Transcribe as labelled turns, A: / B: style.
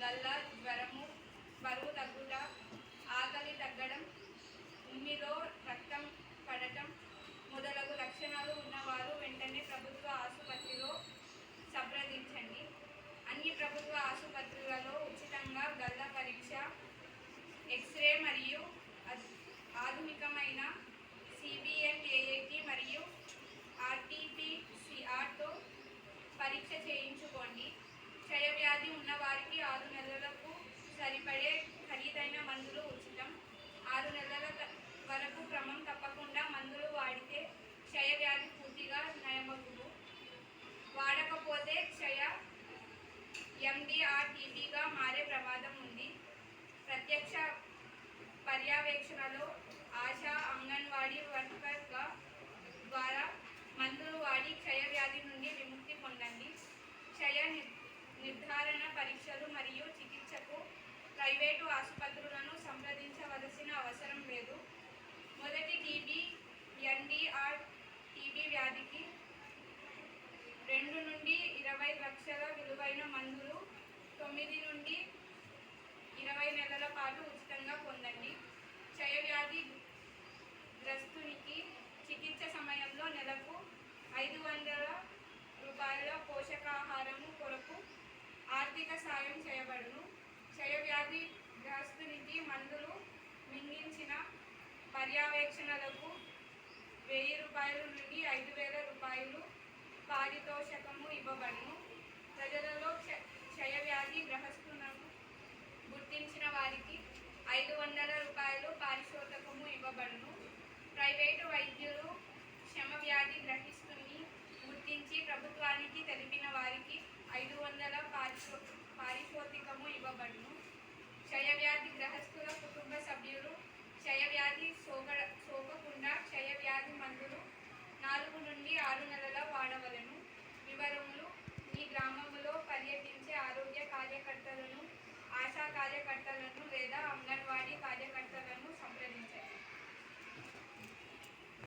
A: గల్ల జ్వరము బరువు తగ్గుట ఆకలి తగ్గడం ఉన్న వారికి ఆరు నెలలకు సరిపడే ఖరీదైన మందులు ఉచితం. ఆరు నెలల వరకు క్రమం తప్పకుండా మందులు వాడితే క్షయవ్యాధి పూర్తిగా నయమగును వాడకపోతే క్షయ ఎండిఆర్టీబీగా మారే ప్రమాదం ఉంది. ప్రత్యక్ష పర్యవేక్షణలో ఆశా అంగన్వాడీ వర్కర్గా ద్వారా మందులు వాడి క్షయ వ్యాధి నుండి విముక్తి పొందండి. ప్రైవేటు ఆసుపత్రులను సంప్రదించవలసిన అవసరం లేదు. మొదటి టీబీ ఎన్డీఆర్ టీబీ వ్యాధికి రెండు నుండి ఇరవై లక్షల విలువైన మందులు తొమ్మిది నుండి ఇరవై నెలల పాటు ఉచితంగా పొందండి. క్షయవ్యాధి గ్రస్తునికి చికిత్స సమయంలో నెలకు ఐదు వందల రూపాయల పోషకాహారము కొరకు ఆర్థిక సాయం చేయ గ్రస్తునికి మందులు మింగించిన పర్యవేక్షణలకు వెయ్యి రూపాయల నుండి ఐదు వేల రూపాయలు పారితోషకము ఇవ్వబడును. ప్రజలలో క్ష- క్షయవ్యాధి గ్రహస్థులను గుర్తించిన వారికి ఐదు వందల రూపాయలు పారిశోధకము ఇవ్వబడును. ప్రైవేటు వైద్యులు క్షమవ్యాధి గ్రహిస్తుని గుర్తించి ప్రభుత్వానికి తెలిపిన వారికి ఐదు వందల పారిశో పారిశోధికము ఇవ్వబడును. క్షయవ్యాధి గ్రహస్థుల కుటుంబ సభ్యులు క్షయవ్యాధి సోక సోకకుండా క్షయవ్యాధి మందులు నాలుగు నుండి ఆరు నెలల వాడవలను. వివరములు మీ గ్రామంలో పర్యటించే ఆరోగ్య కార్యకర్తలను ఆశా కార్యకర్తలను లేదా